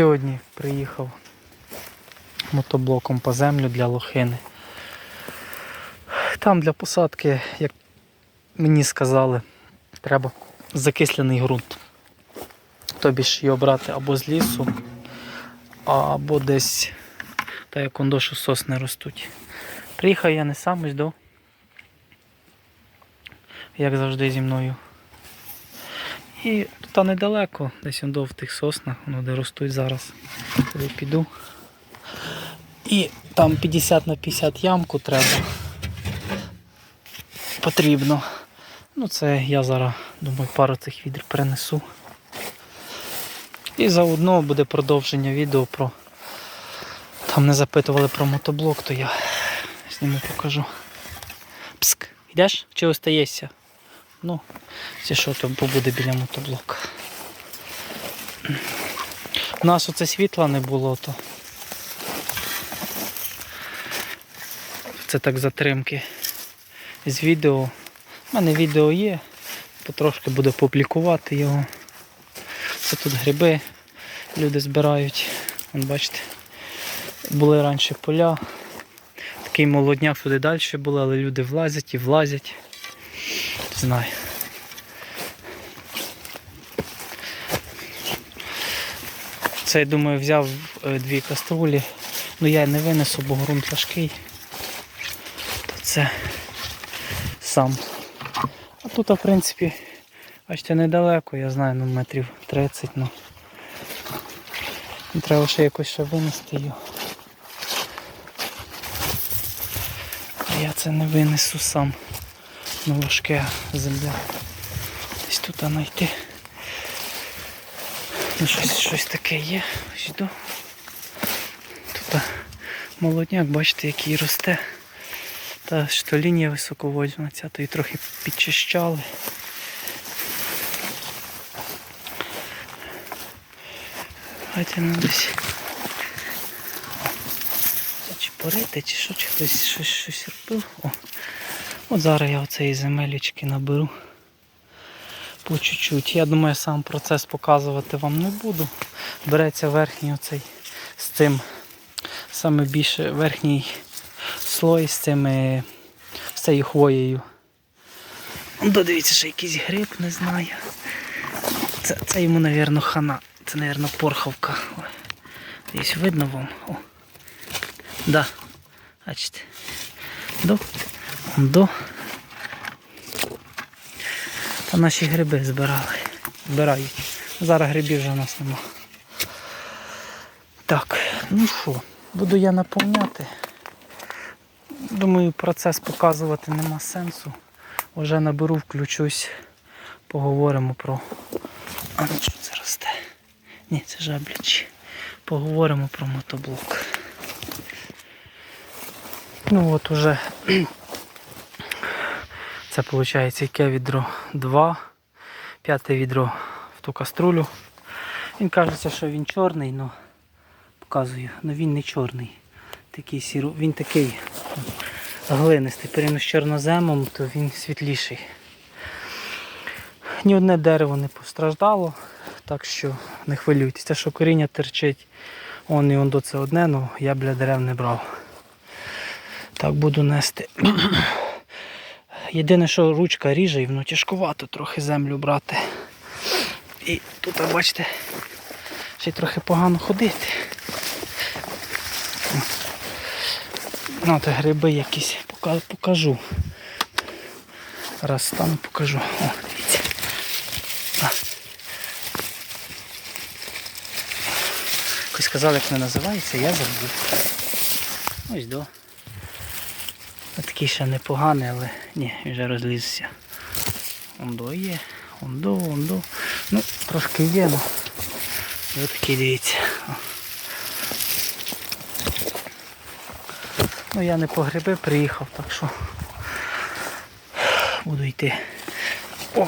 Сьогодні приїхав мотоблоком по землю для лохини. Там для посадки, як мені сказали, треба закислений ґрунт. Тобі ж його брати або з лісу, або десь, та як ондошу сосни ростуть. Приїхав я не сам ось до, як завжди зі мною. І тут недалеко, десь он в тих соснах, воно де ростуть зараз. Туди піду. І там 50 на 50 ямку треба. Потрібно. Ну це я зараз думаю пару цих відер перенесу. І заодно буде продовження відео про. Там не запитували про мотоблок, то я зніму покажу. Пск, йдеш чи остаєшся? Ну, це що то побуде біля мотоблока. У нас оце світла не було, то це так затримки з відео. У мене відео є, потрошки буду публікувати його. Це тут гриби люди збирають. Вон бачите, були раніше поля. Такий молодняк туди далі були, але люди влазять і влазять. Знаю. Це, я думаю, взяв е, дві каструлі. Ну я не винесу, бо ґрунт важкий. То це сам. А тут, в принципі, бачите, недалеко, я знаю, ну метрів 30, ну. Треба ще якось ще винести його. А я це не винесу сам. Ну важке земля. Десь тут знайти. Ну, щось, щось таке є. Йду. Тут молодняк, бачите, який росте. Та що лінія високовольтна ця, то і трохи підчищали. Давайте ну десь. Чи порити, чи що, чи хтось щось, щось робив. О. От зараз я оцеї земелічки наберу по чуть-чуть. Я думаю, сам процес показувати вам не буду. Береться верхній оцей з цим, саме більше верхній слой з цими з цією хвоєю. Он додивіться, що якийсь гриб, не знаю. Це, це йому, мабуть, хана. Це, мабуть, порхавка. Десь видно вам. О. Да. Бачите. До. До. Та наші гриби збирали. Збирають. Зараз грибів вже у нас нема. Так, ну що, буду я наповняти. Думаю, процес показувати нема сенсу. Вже наберу, включусь, поговоримо про... А ну що це росте? Ні, це жаблячі. Поговоримо про мотоблок. Ну от уже це виходить яке відро 2, п'яте відро в ту каструлю. Він кажеться, що він чорний, але показую, але він не чорний. Такий сіру... Він такий глинистий. Порівняно з чорноземом, то він світліший. Ні одне дерево не постраждало, так що не хвилюйтесь. Те, що коріння терчить, он і он до це одне, але я бля дерев не брав. Так буду нести. Єдине, що ручка ріже і воно тяжкувато трохи землю брати. І тут, бачите, ще й трохи погано ходити. Ну, то гриби якісь покажу. Раз стану покажу. О, дивіться. Якось сказали, як не називається, я забув. Ось до. Такий ще непоганий, але ні, вже розлізся. Ондо є, ондо, ондо. Ну, трошки є, ну. І от такий дивіться. Ну я не по гриби приїхав, так що буду йти. О!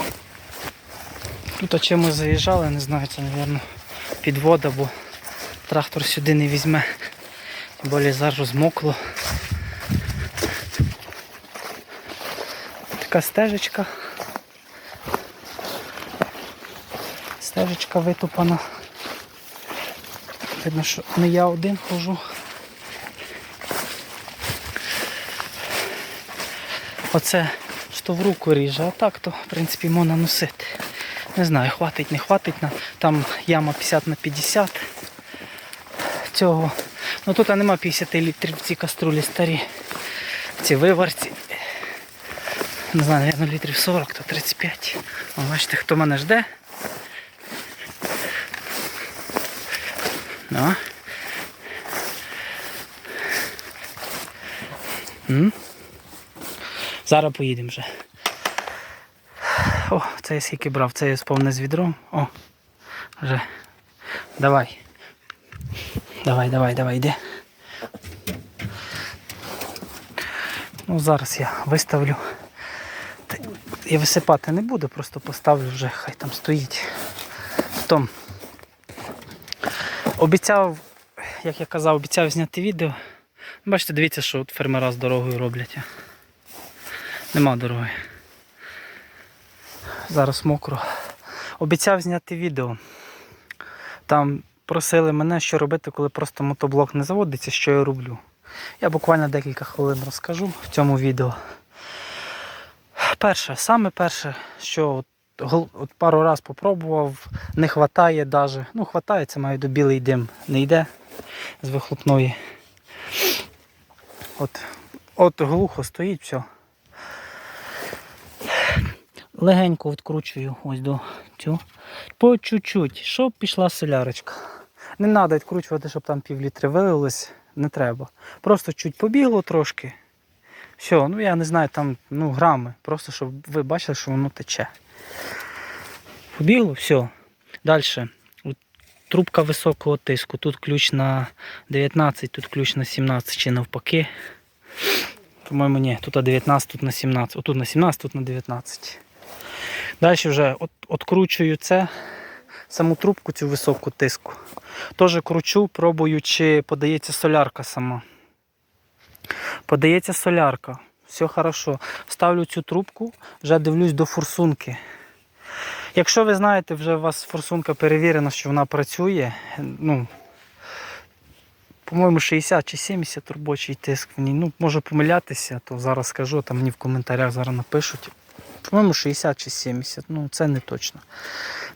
Тут чимось заїжджали, не знаю, це, мабуть, підвода, бо трактор сюди не візьме. Тим більше зараз розмокло. Така стежечка. Стежечка витупана. Видно, що не я один хожу. Оце що в руку ріже, а так то, в принципі, можна носити. Не знаю, хватить, не хватить. Там яма 50 на 50 цього. Ну тут нема 50 літрів ці каструлі старі. Ці виварці. Не знаю, мабуть, літрів 40, то 35. О, бачите, хто мене жде. Ну. М? Зараз поїдемо вже. О, це я скільки брав, це я сповне з відром. О, вже. Давай. Давай, давай, давай, йди. Ну, зараз я виставлю. Та Я висипати не буду, просто поставлю вже, хай там стоїть. Потім обіцяв, як я казав, обіцяв зняти відео. Бачите, дивіться, що от фермера з дорогою роблять. Нема дороги. Зараз мокро. Обіцяв зняти відео. Там просили мене, що робити, коли просто мотоблок не заводиться, що я роблю. Я буквально декілька хвилин розкажу в цьому відео. Перше, саме перше, що от, от пару раз попробував, не вистачає навіть. Ну, вистачає, це маю до білий дим не йде з вихлопної. От, от глухо стоїть, все. Легенько відкручую ось до цього. По чуть-чуть, щоб пішла солярочка. Не треба відкручувати, щоб там пів літри вилилось, не треба. Просто чуть побігло трошки. Все, ну я не знаю, там ну, грами. Просто щоб ви бачили, що воно тече. Побігло, все. Далі. Трубка високого тиску. Тут ключ на 19, тут ключ на 17 чи навпаки. По-моєму, ні, тут 19, тут на 17. Отут на 17, тут на 19. Далі вже от, откручую це, саму трубку цю високу тиску. Теж кручу, пробую, чи подається солярка сама. Подається солярка. Все хорошо. Ставлю цю трубку, вже дивлюсь до форсунки. Якщо ви знаєте, вже у вас форсунка перевірена, що вона працює, ну, по-моєму, 60 чи 70 робочий тиск в ній. Ну, можу помилятися, то зараз скажу, там мені в коментарях зараз напишуть. По-моєму, 60 чи 70, ну це не точно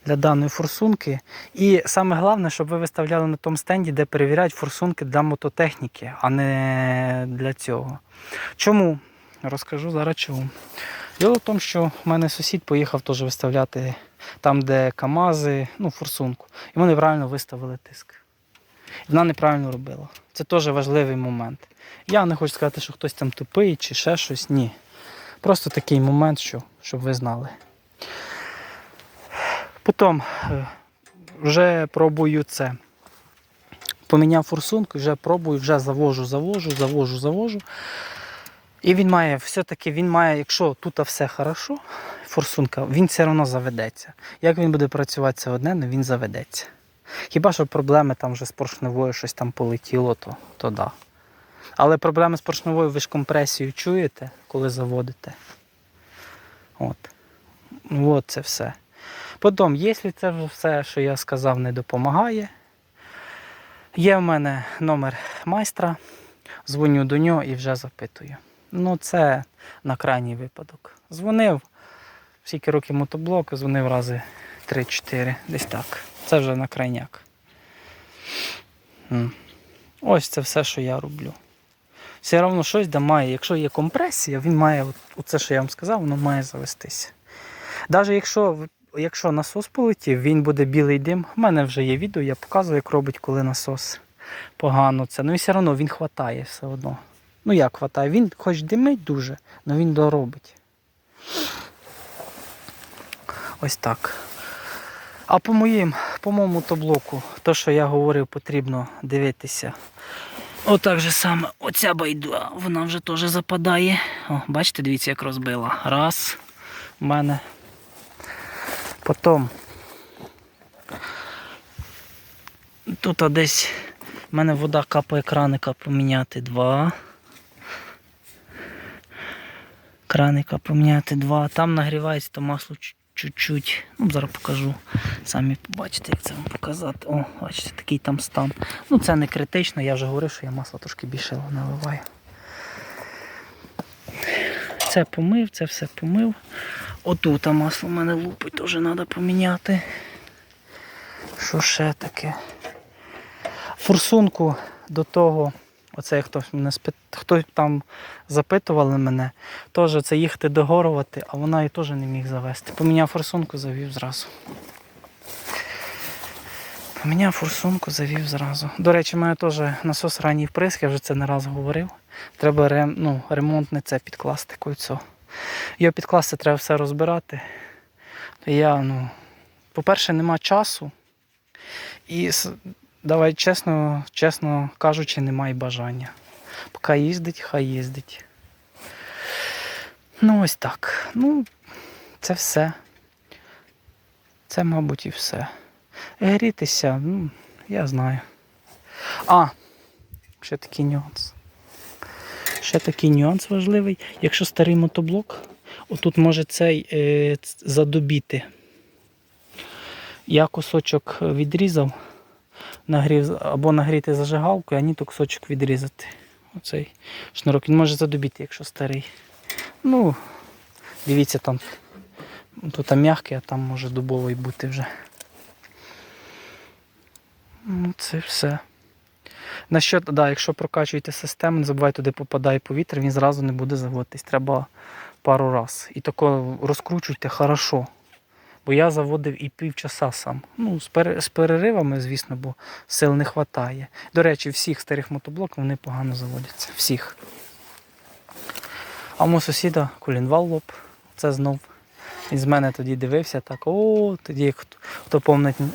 для даної форсунки. І саме головне, щоб ви виставляли на тому стенді, де перевіряють форсунки для мототехніки, а не для цього. Чому? Розкажу зараз чому. Діло в тому, що в мене сусід поїхав теж виставляти там, де КАМАЗи, ну, форсунку. І вони правильно виставили тиск. Вона неправильно робила. Це теж важливий момент. Я не хочу сказати, що хтось там тупий чи ще щось. Ні. Просто такий момент, що, щоб ви знали. Потім е, вже пробую це. Поміняв форсунку, вже пробую, вже завожу, завожу, завожу, завожу. І він має, все-таки він має, якщо тут все хорошо, форсунка, він все одно заведеться. Як він буде працювати це одне, він заведеться. Хіба що проблеми там вже з поршневою щось там полетіло, то, то да. Але проблеми з поршневою ви ж компресію чуєте, коли заводите. От. Ну, От це все. Потім, якщо це все, що я сказав, не допомагає, є в мене номер майстра, дзвоню до нього і вже запитую. Ну, це на крайній випадок. Дзвонив, скільки років мотоблок, дзвонив рази 3-4, десь так. Це вже на крайняк. Ось це все, що я роблю. Все одно щось де має. Якщо є компресія, він має, оце, що я вам сказав, воно має завестися. Навіть якщо, якщо насос полетів, він буде білий дим. У мене вже є відео, я показую, як робить, коли насос погано це. Ну і все одно він хватає все одно. Ну як хватає? Він хоч димить дуже, але він доробить. Ось так. А по моїм, по моєму тоблоку, то, що я говорив, потрібно дивитися. Отак же саме, оця байда, вона вже теж западає. О, бачите, дивіться, як розбила. Раз. У мене. Потім. Тут а десь в мене вода капає краника поміняти два. Краника поміняти два. Там нагрівається то масло чу- чуть-чуть. Ну, зараз покажу. Самі побачите, як це вам показати. О, бачите, такий там стан. Ну це не критично, я вже говорив, що я масло трошки більше наливаю. Це помив, це все помив. Отут масло в мене лупить, теж треба поміняти. Що ще таке? Форсунку до того, оце хто мене спит... хто там запитували мене, теж це їхати догорувати, а вона і теж не міг завести. Поміняв форсунку, завів зразу. Поміняв форсунку, завів зразу. До речі, у мене теж насос ранній вприск, я вже це не раз говорив. Треба рем... ну, ремонтне це підкласти кольцо. Його підкласти треба все розбирати. Я, ну, по-перше, нема часу. І давай чесно, чесно кажучи, немає бажання. Поки їздить, хай їздить. Ну, ось так. Ну, це все. Це, мабуть, і все. Грітися, ну, я знаю. А, ще такий нюанс. Ще такий нюанс важливий. Якщо старий мотоблок, отут може цей е, задубіти. Я кусочок відрізав, нагрів, або нагріти зажигалку, а ні, то кусочок відрізати. Оцей шнурок. Він може задубіти, якщо старий. Ну, дивіться там. Тут там м'який, а там може дубовий бути вже. Ну, це все. На що, да, якщо прокачуєте систему, не забувайте, туди попадає повітря, він зразу не буде заводитись. Треба пару раз. І тако розкручуйте хорошо. Бо я заводив і півчаса сам. Ну, з, переривами, звісно, бо сил не вистачає. До речі, всіх старих мотоблоків вони погано заводяться. Всіх. А у мого сусіда колінвал лоп. Це знов. Він з мене тоді дивився так. О, тоді хто,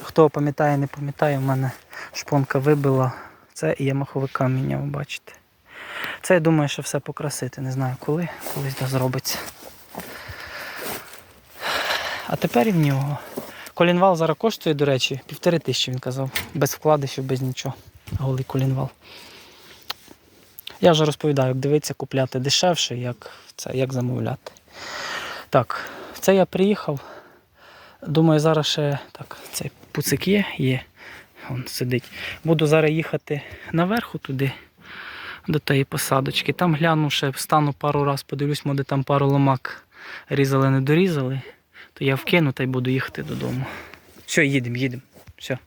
хто пам'ятає, не пам'ятає, в мене шпонка вибила. Це і я маховика міняв, бачите. Це я думаю, що все покрасити. Не знаю коли, колись да зробиться. А тепер і в нього. Колінвал зараз коштує, до речі, півтори тисячі, він казав. Без вкладишів, без нічого. Голий колінвал. Я вже розповідаю, як дивитися, купляти дешевше, як, це, як замовляти. Так, це я приїхав. Думаю, зараз ще так, цей пуцик є, є. Вон сидить. Буду зараз їхати наверху туди, до тієї посадочки. Там гляну, ще встану пару раз, подивлюсь, може там пару ломак різали, не дорізали. То я вкину та й буду їхати додому. Все, їдемо, їдемо. Все.